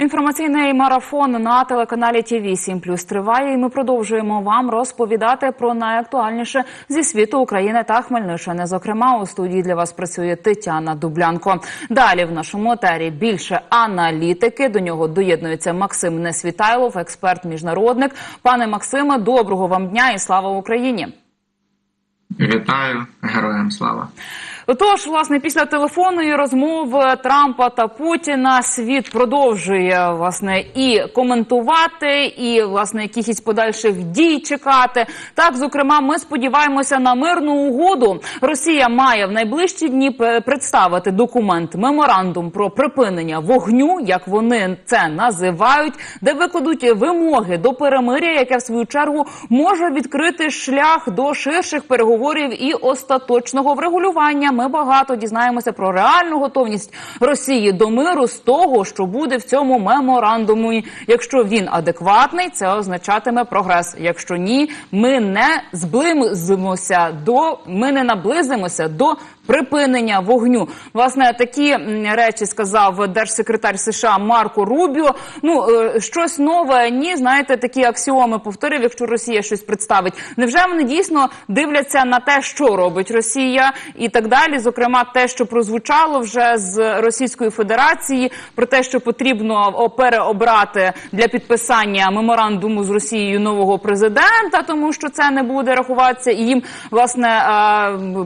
Інформаційний марафон на телеканалі ТІВІ 7 плюс триває, і ми продовжуємо вам розповідати про найактуальніше зі світу України та Хмельниччини. Зокрема, у студії для вас працює Тетяна Дублянко. Далі в нашому етері більше аналітики. До нього доєднується Максим Несвітайлов, експерт міжнародник. Пане Максиме, доброго вам дня і слава Україні! Вітаю героям слава. Тож, власне, після телефонної розмови Трампа та Путіна світ продовжує власне і коментувати, і власне якихось подальших дій чекати. Так, зокрема, ми сподіваємося на мирну угоду. Росія має в найближчі дні представити документ меморандум про припинення вогню, як вони це називають, де викладуть вимоги до перемиря, яке в свою чергу може відкрити шлях до ширших переговорів і остаточного врегулювання. Ми багато дізнаємося про реальну готовність Росії до миру з того, що буде в цьому меморандумі. Якщо він адекватний, це означатиме прогрес. Якщо ні, ми не зблизимося до ми не наблизимося до припинення вогню. Власне, такі речі сказав держсекретар США Марко Рубіо. Ну щось нове, ні, знаєте, такі аксіоми повторив, якщо Росія щось представить. Невже вони дійсно дивляться на те, що робить Росія, і так далі? Зокрема, те, що прозвучало вже з Російської Федерації, про те, що потрібно переобрати для підписання меморандуму з Росією нового президента, тому що це не буде рахуватися, і їм власне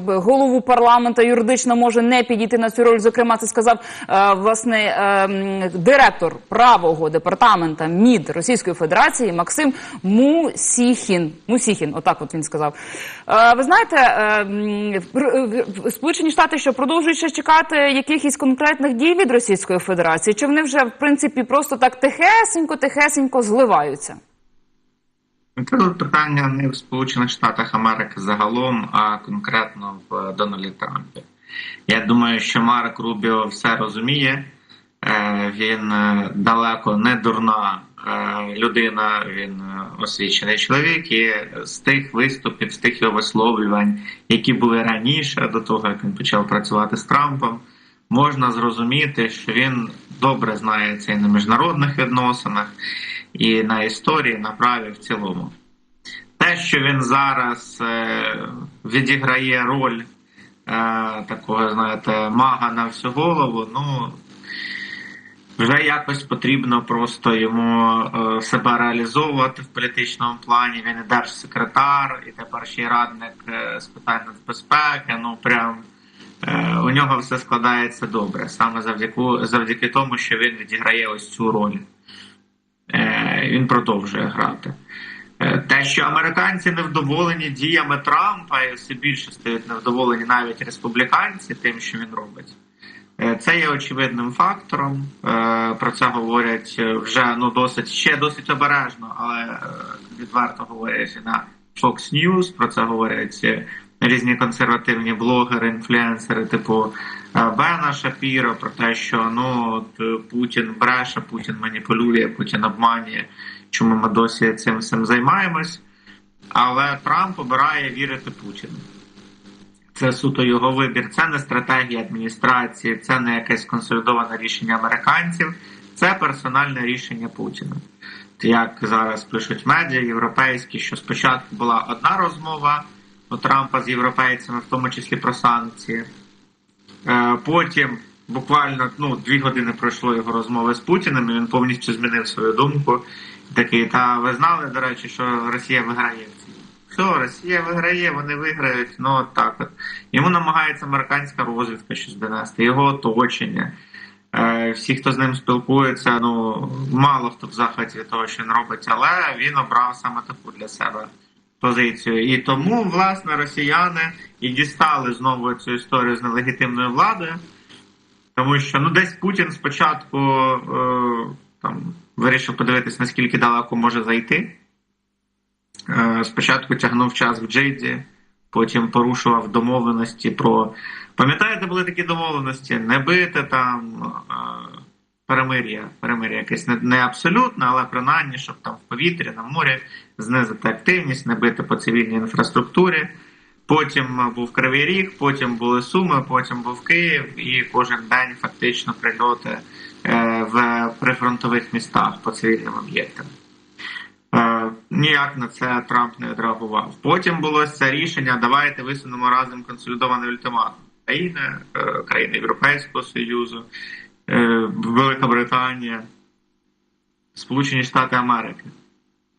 голову парламенту юридично може не підійти на цю роль. Зокрема, це сказав власне директор правого департамента МІД Російської Федерації Максим Мусіхін. Мусіхін, отак от він сказав. Ви знаєте, Сполучені Штати, що продовжують ще чекати якихось конкретних дій від Російської Федерації, чи вони вже в принципі просто так тихесенько, тихесенько зливаються? Тут питання не в Сполучених Штатах Америки загалом, а конкретно в Дональді Трампі. Я думаю, що Марк Рубіо все розуміє. Він далеко не дурна людина, він освічений чоловік. І з тих виступів, з тих його висловлювань, які були раніше, до того як він почав працювати з Трампом, можна зрозуміти, що він добре знається і на міжнародних відносинах і на історії, на праві в цілому. Те, що він зараз е, відіграє роль е, такого, знаєте, мага на всю голову, ну вже якось потрібно просто йому е, себе реалізовувати в політичному плані. Він і держсекретар, і тепер ще й радник е, з питань нацбезпеки. Ну прям е, у нього все складається добре, саме завдяки завдяки тому, що він відіграє ось цю роль. Він продовжує грати. Те, що американці невдоволені діями Трампа, і все більше стають невдоволені навіть республіканці, тим, що він робить, це є очевидним фактором. Про це говорять вже ну досить ще досить обережно, але відверто говорять на Fox News, Про це говорять різні консервативні блогери, інфлюенсери, типу Бена Шапіро, про те, що ну от Путін бреше, Путін маніпулює, Путін обманює, чому ми досі цим всім займаємось. Але Трамп обирає вірити Путіну. Це суто його вибір. Це не стратегія адміністрації, це не якесь консолідоване рішення американців, це персональне рішення Путіна. Як зараз пишуть медіа європейські, що спочатку була одна розмова у Трампа з європейцями, в тому числі про санкції. Потім буквально ну, дві години пройшло його розмови з Путіним. і Він повністю змінив свою думку. Такий, та ви знали, до речі, що Росія виграє. Все, Росія виграє, вони виграють. Ну от так от. Йому намагається американська розвідка щось донести, його оточення. Всі, хто з ним спілкується, ну мало хто в захваті того, що він робить, але він обрав саме таку для себе позицію. І тому, власне, росіяни і дістали знову цю історію з нелегітимною владою, тому що ну десь Путін спочатку е, там вирішив подивитися, наскільки далеко може зайти. Е, спочатку тягнув час в Джейді, потім порушував домовленості про. Пам'ятаєте, були такі домовленості? Не бити там. Е, перемир'я, перемир'я якесь не, не абсолютне, але принаймні, щоб там в повітрі, на морі знизити активність, не бити по цивільній інфраструктурі. Потім був Кривий Ріг, потім були Суми, потім був Київ, і кожен день фактично прильоти в прифронтових містах по цивільним об'єктам. Е, Ніяк на це Трамп не відреагував. Потім було це рішення: давайте висунемо разом консолідований ультиматум. Країни, е, країни Європейського Союзу, е, Велика Британія, Сполучені Штати Америки.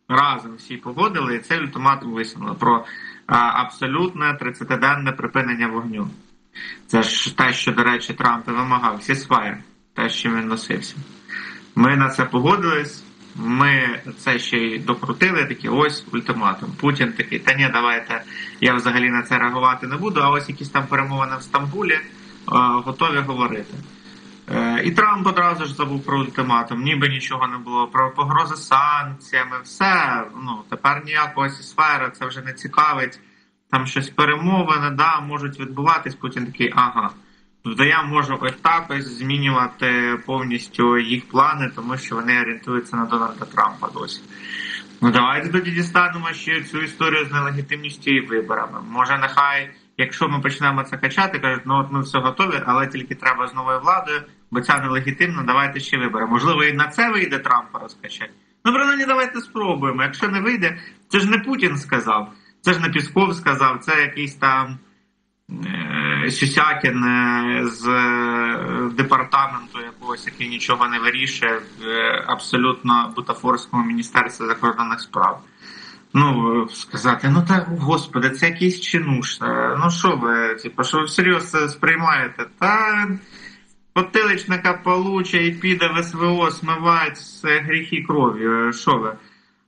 Разом всі погодили і цей ультиматум висунули про абсолютне 30-денне припинення вогню. Це ж те, що, до речі, Трамп вимагав, сісфаєр, те, що він носився. Ми на це погодились. Ми це ще й докрутили. Такі ось ультиматум. Путін такий, та ні, давайте я взагалі на це реагувати не буду. А ось якісь там перемовини в Стамбулі е, готові говорити. Е, І Трамп одразу ж забув про ультиматум, ніби нічого не було. Про погрози санкціями, все. Ну тепер ніякої сфери, це вже не цікавить. Там щось перемовини, да, можуть відбуватись. Путін такий, ага. Тобто можу ось так змінювати повністю їх плани, тому що вони орієнтуються на Дональда Трампа досі. Ну давайте тоді дістанемо ще цю історію з нелегітимністю і виборами. Може, нехай, якщо ми почнемо це качати, кажуть, ну от ми все готові, але тільки треба з новою владою, бо ця нелегітимна, давайте ще вибори. Можливо, і на це вийде Трампа розкачати. Ну, принаймні, давайте спробуємо. Якщо не вийде, це ж не Путін сказав, це ж не Пісков сказав, це якийсь там. Сюсякін е, з е, департаменту якогось, який нічого не вирішує в е, абсолютно бутафорському міністерстві закордонних справ. Ну, сказати, ну так, господи, це якийсь чинуш. Ну що ви, типу, що ви всерйоз це сприймаєте? Та потиличника получе і піде в СВО смивати з гріхи крові. Е, Що ви?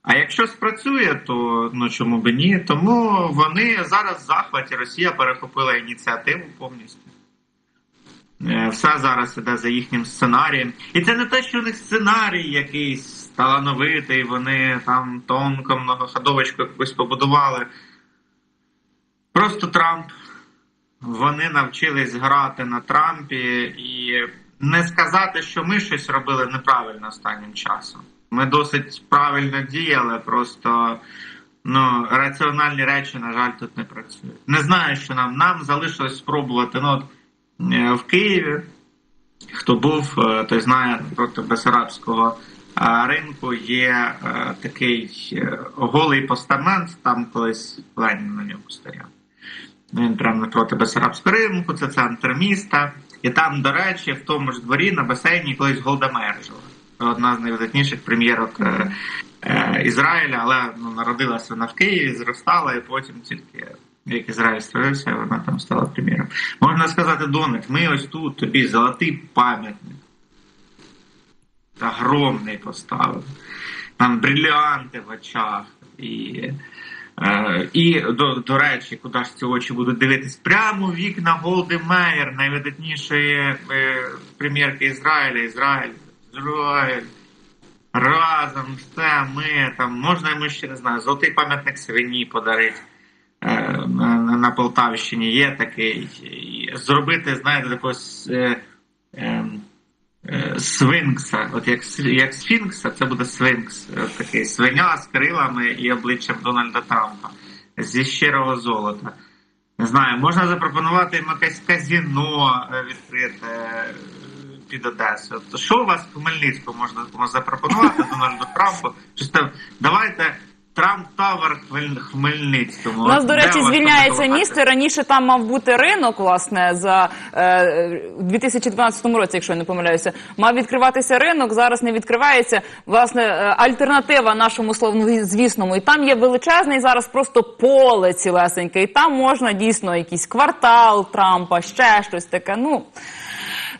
А якщо спрацює, то ну чому би ні? Тому вони зараз в захваті. Росія перехопила ініціативу повністю. Е, Все зараз іде за їхнім сценарієм. І це не те, що у них сценарій якийсь талановитий, вони там тонко многоходовочку якусь побудували. Просто Трамп. Вони навчились грати на Трампі і не сказати, що ми щось робили неправильно останнім часом. Ми досить правильно діяли, просто ну, раціональні речі, на жаль, тут не працюють. Не знаю, що нам. Нам залишилось спробувати. Ну, от, е, в Києві, хто був, е, той знає проти Бесарабського е, ринку є такий голий постамент, там колись Ленін на ньому стояв. Він прямо напроти Бесарабського ринку, це центр міста. І там, до речі, в тому ж дворі на басейні колись Голда Меєр жила. Одна з найвидатніших прем'єрок е, е, Ізраїля, але ну, народилася вона в Києві, зростала, і потім тільки як Ізраїль створився, вона там стала прем'єром. Можна сказати, Дональд, ми ось тут тобі золотий пам'ятник. Огромний поставив. Там бриліанти в очах. І Е, І до, до речі, куди ж ці очі будуть дивитись? Прямо в вікна Голди Мейер, найвидатнішої е, прем'єрки Ізраїля. Израиль, Израиль. Разом все ми там можна йому ще не знаю, золотий пам'ятник свині подарити. Е, на, на, Полтавщині є такий. Зробити, знаєте, такось. Е, е, е, Свинкса, от як як сфінкса, це буде свинкс, такий свиня з крилами і обличчям Дональда Трампа зі щирого золота. Не знаю, можна запропонувати їм якесь казіно відкрите під Одесою. То що у вас в Хмельницькому можна можна запропонувати Дональду Трампу? Щось там, давайте Трамп Тавер Хмельницькому. У нас, до речі, звільняється місто. Раніше там мав бути ринок, власне, за е, у 2012 році, якщо я не помиляюся, мав відкриватися ринок. Зараз не відкривається. Власне, е, альтернатива нашому словнозвісному. І там є величезний зараз просто поле цілесеньке. І там можна дійсно якийсь квартал Трампа, ще щось таке. Ну.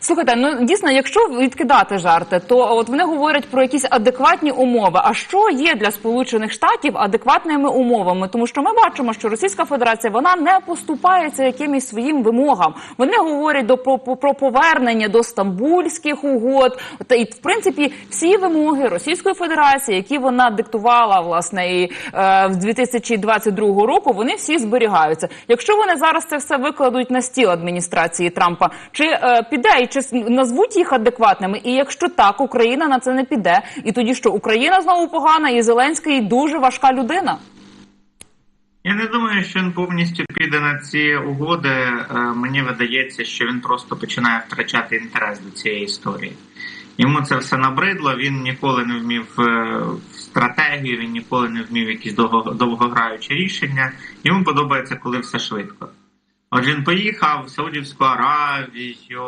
Слухайте, ну дійсно, якщо відкидати жарти, то от вони говорять про якісь адекватні умови. А що є для Сполучених Штатів адекватними умовами? Тому що ми бачимо, що Російська Федерація вона не поступається якимось своїм вимогам. Вони говорять до про, про повернення до стамбульських угод. Та і в принципі всі вимоги Російської Федерації, які вона диктувала власне і е, з 2022 року, вони всі зберігаються. Якщо вони зараз це все викладуть на стіл адміністрації Трампа, чи е, піде чи назвуть їх адекватними? І якщо так, Україна на це не піде, і тоді що Україна знову погана, і Зеленський дуже важка людина. Я не думаю, що він повністю піде на ці угоди. Е, Мені видається, що він просто починає втрачати інтерес до цієї історії. Йому це все набридло. Він ніколи не вмів е, в стратегію, він ніколи не вмів якісь довго, довгограючі рішення. Йому подобається, коли все швидко. Отже, він поїхав в Саудівську Аравію,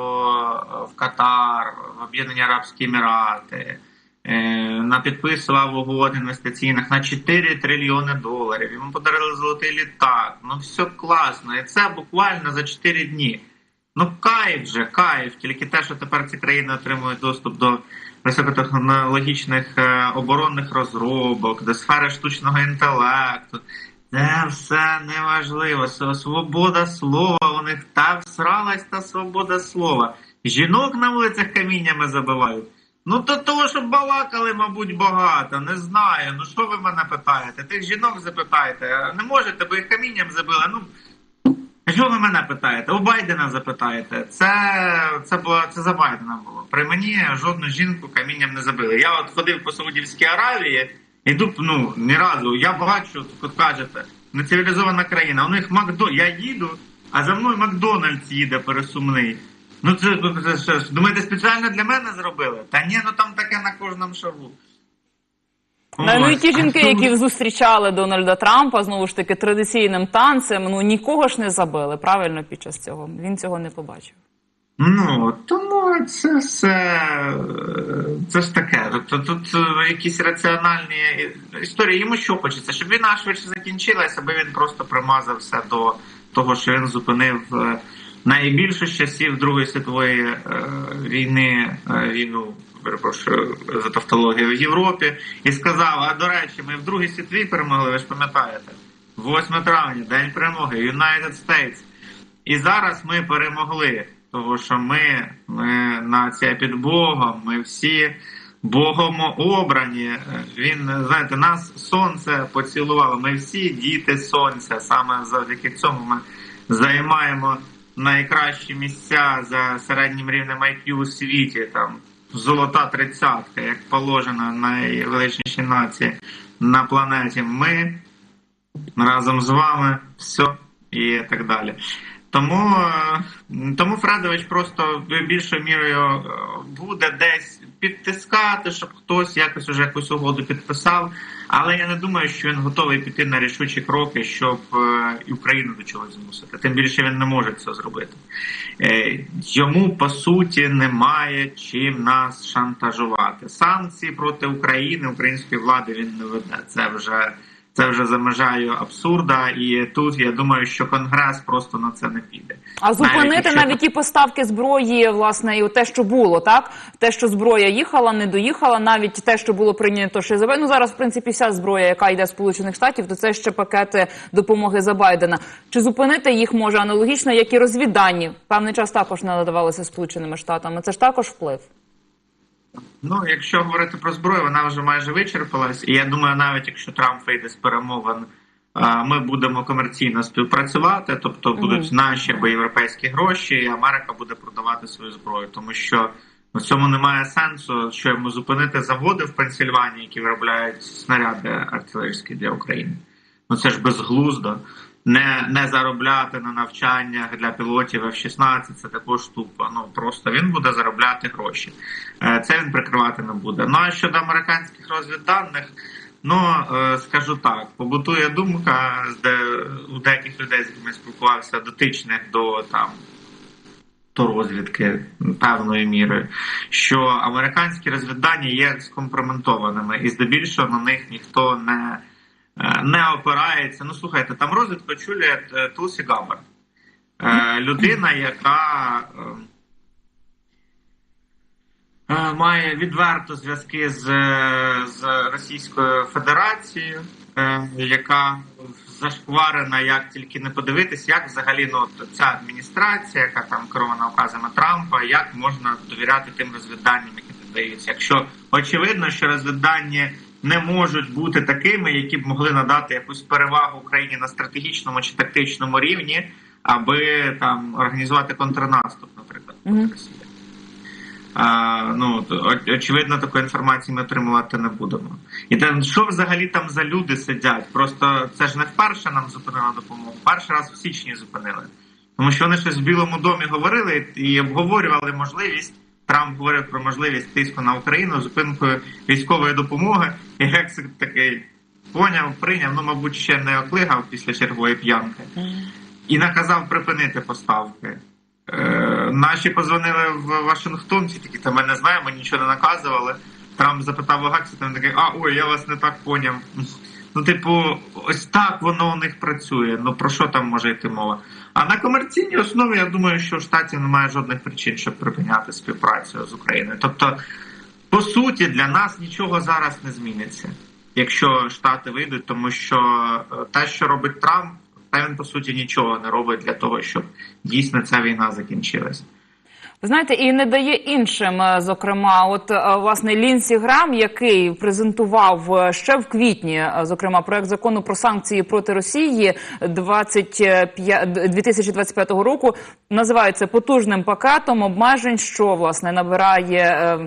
в Катар, в Об'єднані Арабські Емірати, напідписував угод інвестиційних на 4 трильйони доларів. Йому подарили золотий літак. Ну все класно. І це буквально за 4 дні. Ну, кайф же, кайф. Тільки те, що тепер ці країни отримують доступ до високотехнологічних е, оборонних розробок, до сфери штучного інтелекту. Це все неважливо. Свобода слова у них та всралась та свобода слова. Жінок на вулицях каміннями забивають. Ну то того, щоб балакали, мабуть, багато. Не знаю. Ну що ви мене питаєте? Тих жінок запитаєте. Не можете, бо їх камінням забили. Ну Що ви мене питаєте? У Байдена запитаєте. Це це було це за Байдена було. При мені жодну жінку камінням не забили. Я от ходив по Саудівській Аравії, іду ну ні разу. Я бачу, от кажете, нецивілізована країна. У них Макдо. Я їду, а за мною Макдональдс їде пересумний. Ну це, це, це що, думаєте, спеціально для мене зробили? Та ні, ну там таке на кожному шагу. Ну, ну і ті жінки, які зустрічали Дональда Трампа, знову ж таки, традиційним танцем, ну нікого ж не забили, правильно, під час цього. Він цього не побачив. Ну тому це все це ж таке. Тобто тут е, якісь раціональні історії. Йому що хочеться, щоб війна швидше закінчилася, аби він просто примазався до того, що він зупинив е, найбільшу з часів Другої світової е, війни е, війну. Перепрошую за тавтологію в Європі і сказав: а до речі, ми в Другій світовій перемогли, ви ж пам'ятаєте, 8 травня, День перемоги, United States. І зараз ми перемогли, тому що ми, ми нація під Богом, ми всі Богом обрані. Він, знаєте, нас сонце поцілувало. Ми всі діти сонця. Саме завдяки цьому ми займаємо найкращі місця за середнім рівнем IQ у світі. Там золота тридцятка, як положено найвеличнішій нації на планеті. Ми разом з вами все і так далі. Тому, е, тому Фредович просто більшою мірою е, буде десь підтискати, щоб хтось якось уже якусь угоду підписав. Але я не думаю, що він готовий піти на рішучі кроки, щоб е, Україну до чогось змусити. Тим більше він не може це зробити. Йому по суті немає чим нас шантажувати. Санкції проти України, української влади він не веде. Це вже. Це вже за межею абсурда, і тут я думаю, що конгрес просто на це не піде. А зупинити якщо- навіть ті поставки зброї, власне, і те, що було, так те, що зброя їхала, не доїхала, навіть те, що було прийнято ще за ну зараз, в принципі, вся зброя, яка йде з сполучених штатів, то це ще пакети допомоги за Байдена. Чи зупинити їх може аналогічно, як і розвіддані? Певний час також не надавалися сполученими штатами. Це ж також вплив. Ну, якщо говорити про зброю, вона вже майже вичерпалась. І я думаю, навіть якщо Трамп вийде з перемовин, ми будемо комерційно співпрацювати, тобто будуть наші або європейські гроші, і Америка буде продавати свою зброю, тому що в цьому немає сенсу, що йому зупинити заводи в Пенсільванії, які виробляють снаряди артилерійські для України. Ну це ж безглуздо. Не, не заробляти на навчаннях для пілотів F-16, це також тупо. Ну просто він буде заробляти гроші. Е, Це він прикривати не буде. Ну а щодо американських розвідданих, ну е, скажу так, побутує думка де у деяких людей, з якими спілкувався, дотичних до там. До розвідки певною мірою, що американські розвіддані є скомпроментованими, і здебільшого на них ніхто не не опирається. Ну слухайте, там розвідку очолює е, Тулсі Габбард. Е, людина, яка е, е, має відверто зв'язки з, е, з Російською Федерацією, е, яка зашкварена, як тільки не подивитись, як взагалі ну, ця адміністрація, яка там керована указами Трампа, як можна довіряти тим розвідданням, які додаються. Якщо очевидно, що розвіддані не можуть бути такими, які б могли надати якусь перевагу Україні на стратегічному чи тактичному рівні, аби там організувати контрнаступ, наприклад, проти Росії. А, ну, очевидно, такої інформації ми отримувати не будемо. І там, що взагалі там за люди сидять? Просто це ж не вперше нам зупинила допомогу. Перший раз в січні зупинили. Тому що вони щось в Білому домі говорили і обговорювали можливість Трамп говорив про можливість тиску на Україну зупинкою військової допомоги, і Гексик такий поняв, прийняв, ну мабуть, ще не оклигав після чергової п'янки, і наказав припинити поставки. Е, наші позвонили в Вашингтон, всі такі, та ми не знаємо, нічого не наказували. Трамп запитав у Гексика, він такий, а ой, я вас не так поняв. Ну, типу, ось так воно у них працює. Ну про що там може йти мова? А на комерційній основі я думаю, що в штаті немає жодних причин, щоб припиняти співпрацю з Україною. Тобто, по суті, для нас нічого зараз не зміниться, якщо штати вийдуть, тому що е, те, що робить Трамп, та він по суті нічого не робить для того, щоб дійсно ця війна закінчилась. Знаєте, і не дає іншим. е, Зокрема, от е, власне Лінсі Грам, який презентував е, ще в квітні, зокрема, проект закону про санкції проти Росії 25, 2025 року, називається потужним пакетом обмежень, що власне набирає,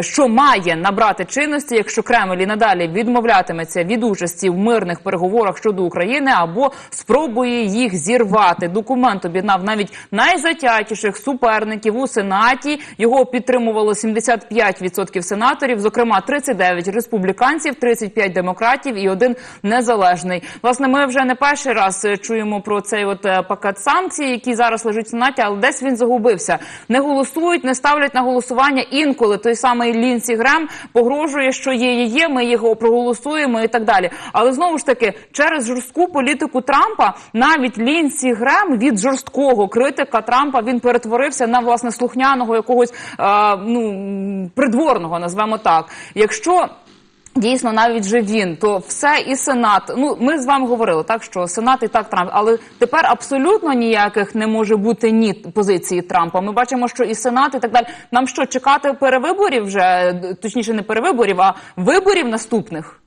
що має набрати чинності, якщо Кремль і надалі відмовлятиметься від участі в мирних переговорах щодо України або спробує їх зірвати. Документ об'єднав навіть найзатятіших суперників у Сенаті. Його підтримувало 75% сенаторів, зокрема 39 республіканців, 35 демократів і один незалежний. Власне, ми вже не перший раз е, чуємо про цей от е, пакет санкцій, який зараз лежить в Сенаті, але десь він загубився. Не голосують, не ставлять на голосування. Інколи той самий Лінсі Грем погрожує, що є, є, ми його проголосуємо і так далі. Але знову ж таки, через жорстку політику Трампа навіть Лінсі Грем від жорсткого критика Трампа він перетворився на власне слухняного якогось е, ну придворного, назвемо так. Якщо Дійсно, навіть же він, то все і сенат. Ну ми з вами говорили так, що сенат і так Трамп, але тепер абсолютно ніяких не може бути ні позиції Трампа. Ми бачимо, що і сенат, і так далі. Нам що чекати перевиборів вже точніше, не перевиборів, а виборів наступних.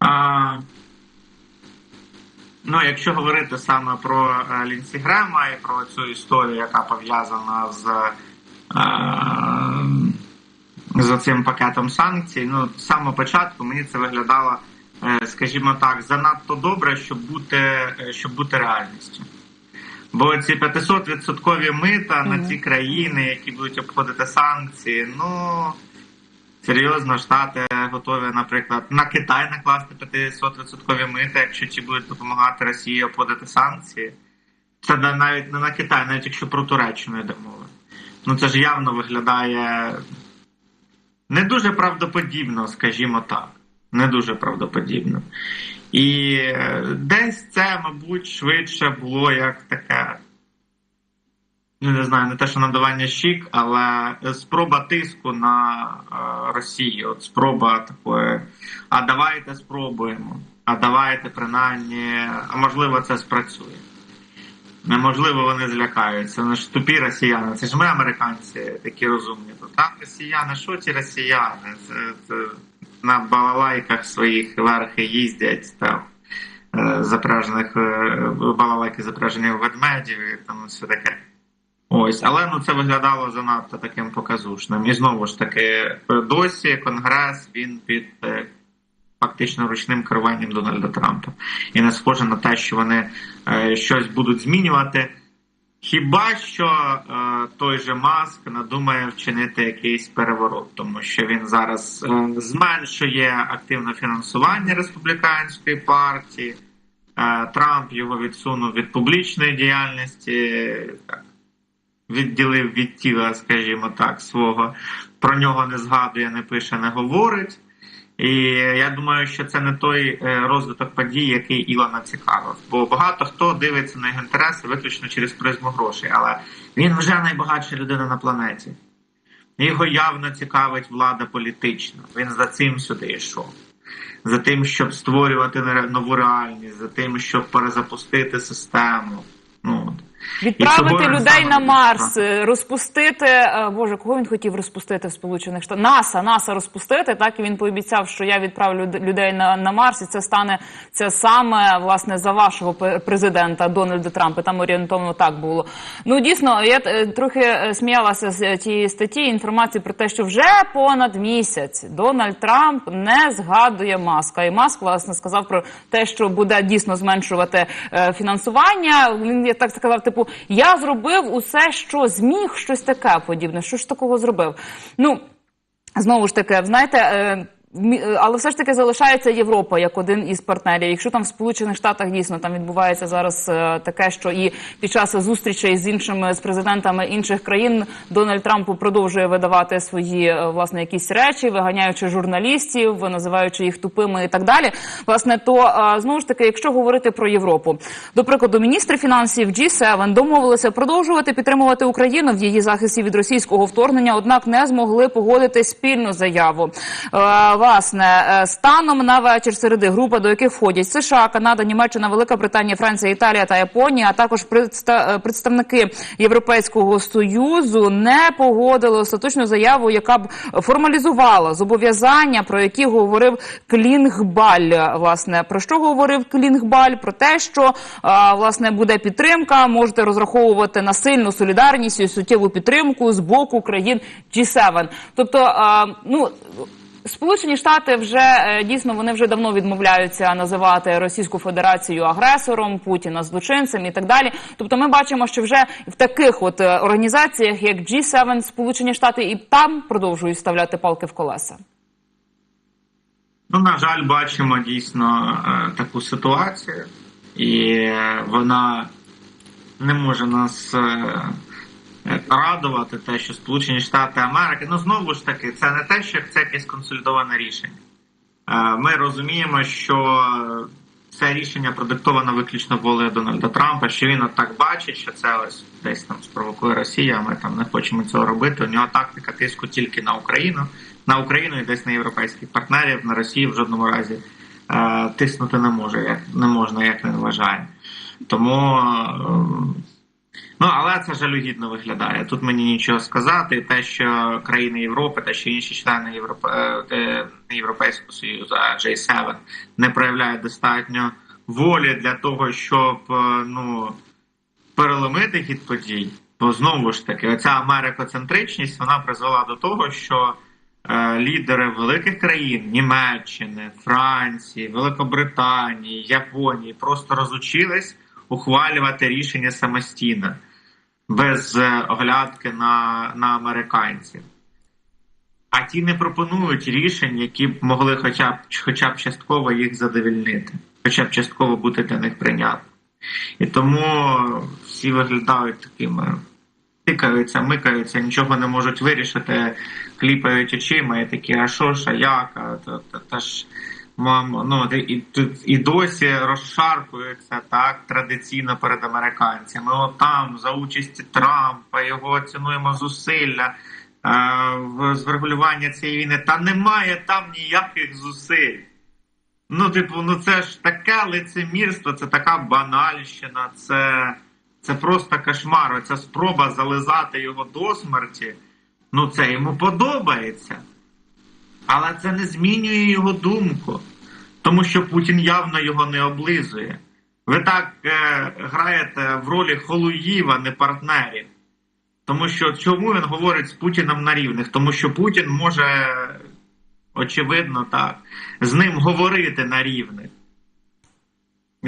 А, ну, якщо говорити саме про е, Лінсі Грема і про цю історію, яка пов'язана з, е, з цим пакетом санкцій, ну з самого початку мені це виглядало, е, скажімо так, занадто добре, щоб бути, е, щоб бути реальністю. Бо ці 500% мита на ці країни, які будуть обходити санкції, ну серйозно штати готові, наприклад, на Китай накласти 500% мита, якщо ті будуть допомагати Росії обходити санкції. Це навіть не на Китай, навіть якщо про Туреччину йде мова. Ну це ж явно виглядає не дуже правдоподібно, скажімо так. Не дуже правдоподібно. І е, десь це, мабуть, швидше було як таке. Ну, не знаю, не те, що надавання щік, але спроба тиску на е, Росію. От спроба такої, а давайте спробуємо, а давайте принаймні, а можливо, це спрацює. Неможливо, вони злякаються. Вони ж тупі росіяни. Це ж ми, американці, такі розумні. То там росіяни, що ті росіяни? Це, це на балалайках своїх верхи їздять там. е, Запряжених е, балалайки запряжені в ведмедів і там все таке. Ось, але ну це виглядало занадто таким показушним. І знову ж таки, е, досі Конгрес він під е, фактично ручним керуванням Дональда Трампа. І не схоже на те, що вони е, щось будуть змінювати. Хіба що е, той же Маск надумає вчинити якийсь переворот, тому що він зараз е, зменшує активне фінансування республіканської партії. Е, Трамп його відсунув від публічної діяльності, так, відділив від тіла, скажімо так, свого. Про нього не згадує, не пише, не говорить. І я думаю, що це не той е, розвиток подій, який Ілона цікавив. Бо багато хто дивиться на його інтереси виключно через призму грошей, але він вже найбагатша людина на планеті. Його явно цікавить влада політична. Він за цим сюди йшов. За тим, щоб створювати нову реальність, за тим, щоб перезапустити систему. Відправити людей на Марс, е, розпустити е, Боже, кого він хотів розпустити в Сполучених Штатах? НАСА, НАСА розпустити. Так і він пообіцяв, що я відправлю людей на, на Марс, і це стане це саме власне за вашого президента Дональда Трампа. Там орієнтовно так було. Ну дійсно, я е, трохи сміялася з тієї статті інформації про те, що вже понад місяць Дональд Трамп не згадує маска. І Маск власне сказав про те, що буде дійсно зменшувати е, фінансування. Він я так сказав, типу, я зробив усе, що зміг, щось таке подібне. Що ж такого зробив? Ну знову ж таки, знаєте. Е, Але все ж таки залишається Європа як один із партнерів. Якщо там в Сполучених Штатах дійсно там відбувається зараз е, таке, що і під час зустрічей з іншими з президентами інших країн Дональд Трамп продовжує видавати свої е, власне якісь речі, виганяючи журналістів, називаючи їх тупими і так далі. Власне, то знову ж таки, якщо говорити про Європу, до прикладу, міністри фінансів G7 домовилися продовжувати підтримувати Україну в її захисті від російського вторгнення, однак не змогли погодити спільну заяву. Власне, е, станом на вечір середи група, до яких входять США, Канада, Німеччина, Велика Британія, Франція, Італія та Японія, а також е, представники Європейського союзу, не погодили остаточну заяву, яка б формалізувала зобов'язання, про які говорив Клінгбаль. Власне, про що говорив Клінгбаль? Про те, що е, власне буде підтримка, можете розраховувати на сильну солідарність і суттєву підтримку з боку країн G7. Тобто, ну. Сполучені Штати вже е, дійсно вони вже давно відмовляються називати Російську Федерацію агресором, Путіна злочинцем і так далі. Тобто, ми бачимо, що вже в таких от е, організаціях, як G7, Сполучені Штати, і там продовжують вставляти палки в колеса. Ну, на жаль, бачимо дійсно е, таку ситуацію, і вона не може нас радувати, те, що Сполучені Штати Америки, ну знову ж таки, це не те, що це якесь консолідоване рішення. Е, Ми розуміємо, що це рішення продиктовано виключно волею Дональда Трампа, що він от так бачить, що це ось десь там спровокує Росія. а Ми там не хочемо цього робити. У нього тактика тиску тільки на Україну, на Україну і десь на європейських партнерів, на Росію в жодному разі е, тиснути не може, як не можна, як він вважає. Тому е, Ну, але це жалюгідно виглядає. Тут мені нічого сказати. Те, що країни Європи, те, що інші члени Європе... е, Європейського Союзу, а J7 не проявляють достатньо волі для того, щоб е, ну, переломити хід подій. Бо знову ж таки, оця америкоцентричність вона призвела до того, що е, лідери великих країн Німеччини, Франції, Великобританії, Японії просто розучились ухвалювати рішення самостійно, без е, оглядки на, на американців. А ті не пропонують рішень, які б могли хоча б, хоча б частково їх задовільнити, хоча б частково бути для них прийнятним. І тому всі виглядають такими, тикаються, микаються, нічого не можуть вирішити, кліпають очима і такі, а що ж, а як? А, та, та, та ж, мам, ну, і, і досі розшаркуються так традиційно перед американцями. От там, за участі Трампа, його цінуємо зусилля е, в з врегулювання цієї війни. Та немає там ніяких зусиль. Ну, типу, ну це ж таке лицемірство, це така банальщина, це, це просто кошмар. Це спроба зализати його до смерті. Ну, це йому подобається. Але це не змінює його думку, тому що Путін явно його не облизує. Ви так е, граєте в ролі холуїв, а не партнерів. Тому що чому він говорить з Путіном на рівних? Тому що Путін може, очевидно, так, з ним говорити на рівних.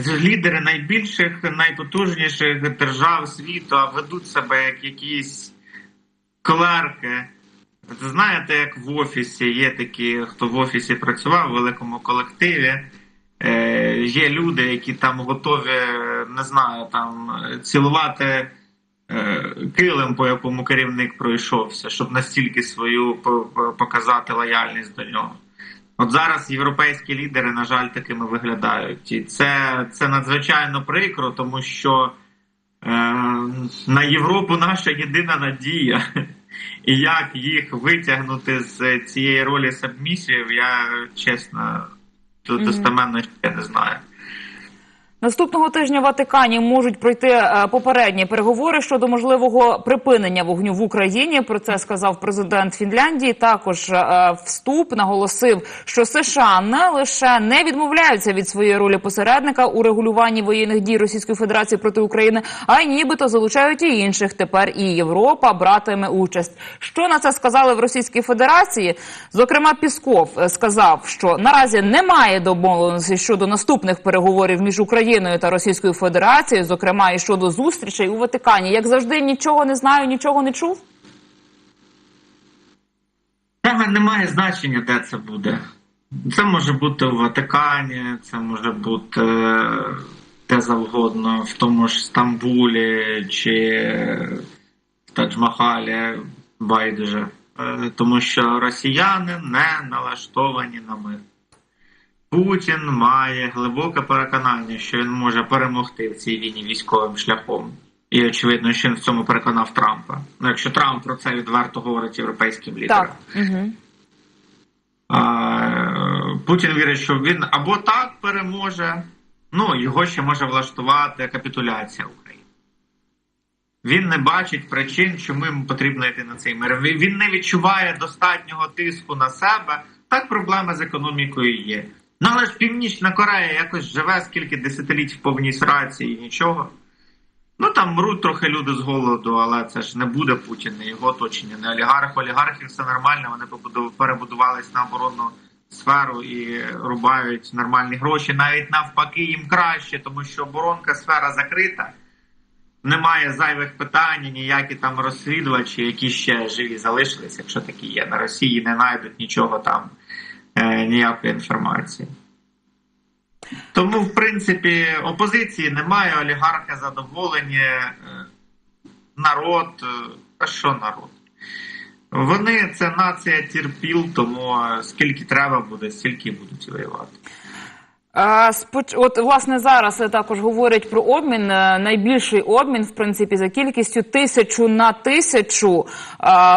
Це лідери найбільших, найпотужніших держав світу ведуть себе як якісь клерки. Ви знаєте, як в офісі є такі, хто в офісі працював в великому колективі. Е, є люди, які там готові, не знаю, там цілувати е, килим, по якому керівник пройшовся, щоб настільки свою по- по- показати лояльність до нього. От зараз європейські лідери, на жаль, такими виглядають. І це, це надзвичайно прикро, тому що е, на Європу наша єдина надія. І як їх витягнути з цієї ролі сабмісів, я чесно достеменно ще не знаю. Наступного тижня в Ватикані можуть пройти е, попередні переговори щодо можливого припинення вогню в Україні. Про це сказав президент Фінляндії. Також е, вступ наголосив, що США не лише не відмовляються від своєї ролі посередника у регулюванні воєнних дій Російської Федерації проти України, а й нібито залучають і інших. Тепер і Європа братиме участь. Що на це сказали в Російській Федерації? Зокрема, Пісков е, сказав, що наразі немає домовленості щодо наступних переговорів між Україною Україною та Російською Федерацією, зокрема і щодо зустрічей у Ватикані. Як завжди, нічого не знаю, нічого не чув. Немає значення, де це буде. Це може бути в Ватикані, це може бути е, де завгодно, в тому ж Стамбулі чи в Тадж-Махалі, байдуже. Е, Тому що росіяни не налаштовані на мир. Путін має глибоке переконання, що він може перемогти в цій війні військовим шляхом. І очевидно, що він в цьому переконав Трампа. Ну, якщо Трамп про це відверто говорить європейським лідерам. Так. Угу. А, Путін вірить, що він або так переможе, ну його ще може влаштувати капітуляція України. Він не бачить причин, чому йому потрібно йти на цей мир. Він не відчуває достатнього тиску на себе. Так проблеми з економікою є. Ну але ж Північна Корея якось живе скільки десятиліть в повній сраці і нічого. Ну там мруть трохи люди з голоду, але це ж не буде Путін, не його оточення, не олігарх. Олігархів все нормально. Вони перебудувались на оборонну сферу і рубають нормальні гроші. Навіть навпаки, їм краще, тому що оборонка сфера закрита. Немає зайвих питань, ніякі там розслідувачі, які ще живі залишились, якщо такі є на Росії, не знайдуть нічого там, ніякої інформації. Тому, в принципі, опозиції немає, олігархи задоволені, е, народ, е, а що народ? Вони це нація терпіл, тому е, скільки треба буде, стільки будуть воювати. А, От власне зараз також говорять про обмін. е, Найбільший обмін, в принципі, за кількістю тисячу на тисячу.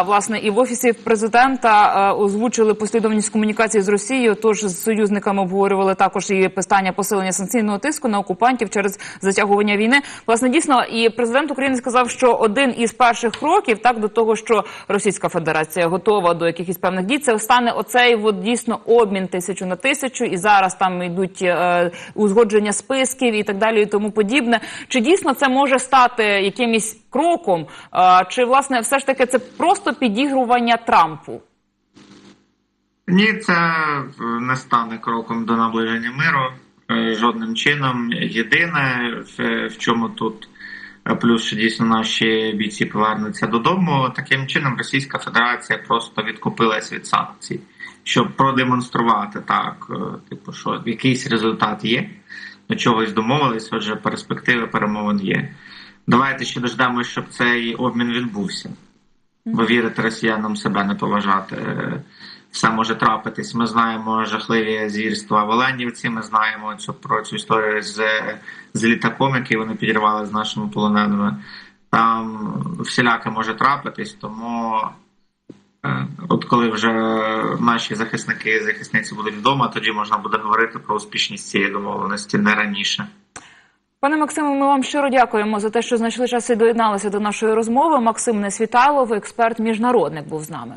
Власне, і в офісі президента е, озвучили послідовність комунікації з Росією. Тож з союзниками обговорювали також і питання посилення санкційного тиску на окупантів через затягування війни. Власне, дійсно, і президент України сказав, що один із перших кроків так до того, що Російська Федерація готова до якихось певних дій, це стане оцей от, дійсно обмін тисячу на тисячу, і зараз там йдуть е, узгодження списків і так далі, і тому подібне. Чи дійсно це може стати якимось кроком? Е, чи власне все ж таки це просто підігрування Трампу? Ні, це е, не стане кроком до наближення миру жодним чином. Єдине, в, чому тут плюс, що дійсно наші бійці повернуться додому. Таким чином, Російська Федерація просто відкупилась від санкцій, щоб продемонструвати так, е, типу, що якийсь результат є, до чогось домовились, отже, перспективи перемовин є. Давайте ще дождемося, щоб цей обмін відбувся. Бо вірити росіянам себе не поважати. Все може трапитись. Ми знаємо жахливі звірства в Оленівці. Ми знаємо цю про цю історію з, з літаком, який вони підірвали з нашими полоненими. Там всіляке може трапитись, тому е, от коли вже наші захисники і захисниці будуть вдома, тоді можна буде говорити про успішність цієї домовленості не раніше. Пане Максиме, ми вам щиро дякуємо за те, що знайшли час і доєдналися до нашої розмови. Максим Несвітайлов, експерт міжнародник, був з нами.